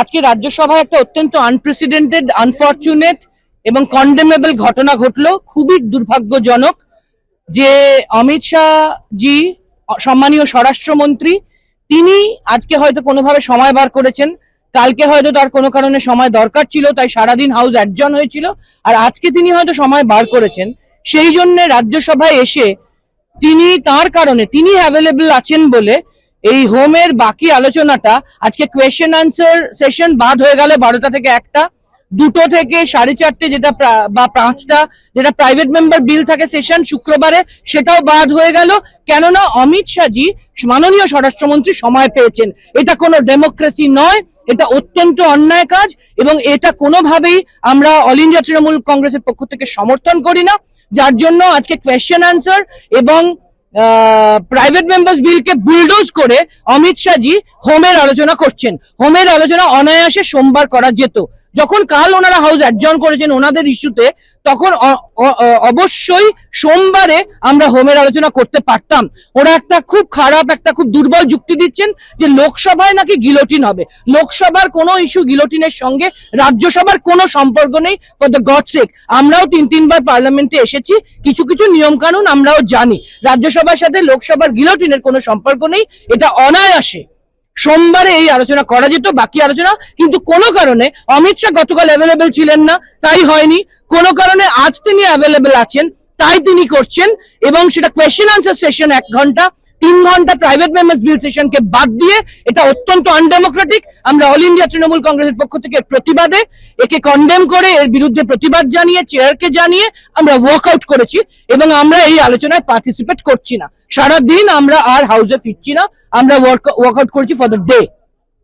আজকে রাজ্যসভায় একটা অত্যন্ত আনপ্রেসিডেন্টেড আনফর্চুনেট এবং কন্ডেমেবল ঘটনা ঘটলো, খুবই দুর্ভাগ্যজনক যে অমিত শাহ জি সম্মানীয় স্বরাষ্ট্রমন্ত্রী, তিনি আজকে হয়তো কোনোভাবে সময় বার করেছেন। কালকে হয়তো তার কোনো কারণে সময় দরকার ছিল, তাই সারাদিন হাউস অ্যাডজন হয়েছিল। আর আজকে তিনি হয়তো সময় বার করেছেন। সেই জন্য রাজ্যসভায় এসে তিনি তার কারণে, তিনি অ্যাভেলেবল আছেন বলে এই হোমের বাকি আলোচনাটা আজকে কোয়েশ্চেন আনসার সেশন বাদ হয়ে গেল বারোটা থেকে একটা, দুটো থেকে সাড়ে চারটে যেটা বা পাঁচটা, যেটা প্রাইভেট মেম্বার বিল থাকে সেশন শুক্রবারে, সেটাও বাদ হয়ে গেল। কেননা অমিত শাহজি মাননীয় স্বরাষ্ট্রমন্ত্রী সময় পেয়েছেন। এটা কোনো ডেমোক্রেসি নয়, এটা অত্যন্ত অন্যায় কাজ এবং এটা কোনোভাবেই আমরা অল ইন্ডিয়া তৃণমূল কংগ্রেসের পক্ষ থেকে সমর্থন করি না। যার জন্য আজকে কোয়েশ্চেন আনসার এবং প্রাইভেট মেম্বার্স বিলকে বুলডোজ করে অমিত শাহজি হোমের আলোচনা করছেন। হোমের আলোচনা অনায়াসে সোমবার করা যেত। যখন কাল ওনারা হাউস অ্যাডজন করেছেন ওনাদের ইস্যুতে তখন অবশ্যই সোমবারে আমরা হোমের আলোচনা করতে পারতাম। ওরা একটা খুব খারাপ, একটা খুব দুর্বল যুক্তি দিচ্ছেন যে লোকসভায় নাকি গিলোটিন হবে। লোকসভার কোনো ইস্যু গিলোটিনের সঙ্গে রাজ্যসভার কোনো সম্পর্ক নেই ফর দ্য গড সেক আমরাও তিন, তিনবার পার্লামেন্টে এসেছি, কিছু কিছু নিয়ম কানুন আমরাও জানি। রাজ্যসভার সাথে লোকসভার গিলোটিনের কোনো সম্পর্ক নেই, এটা অনায়াসে। সোমবারে এই আলোচনা করা যেত, বাকি আলোচনা কিন্তু কোনো কারণে অমিত শাহ গতকাল অ্যাভেলেবেল ছিলেন না, তাই হয়নি। কোনো কারণে আজ তিনি অ্যাভেলেবেল আছেন, তাই তিনি করছেন এবং সেটা কোয়েশ্চেন আনসার সেশন এক ঘণ্টা। তিন ঘণ্টা প্রাইভেট মেম্বার্স বিল সেশনকে বাদ দিয়ে এটা অত্যন্ত আনডেমোক্রেটিক আমরা অল ইন্ডিয়া তৃণমূল কংগ্রেসের পক্ষ থেকে প্রতিবাদে একে কন্ডেম করে এর বিরুদ্ধে প্রতিবাদ জানিয়ে চেয়ারকে জানিয়ে আমরা ওয়ার্কআউট করেছি এবং আমরা এই আলোচনায় পার্টিসিপেট করছি না। সারা দিন আমরা আর হাউসে ফিরছি না। আমরা ওয়ার্ক আউট করেছি ফর দ্য ডে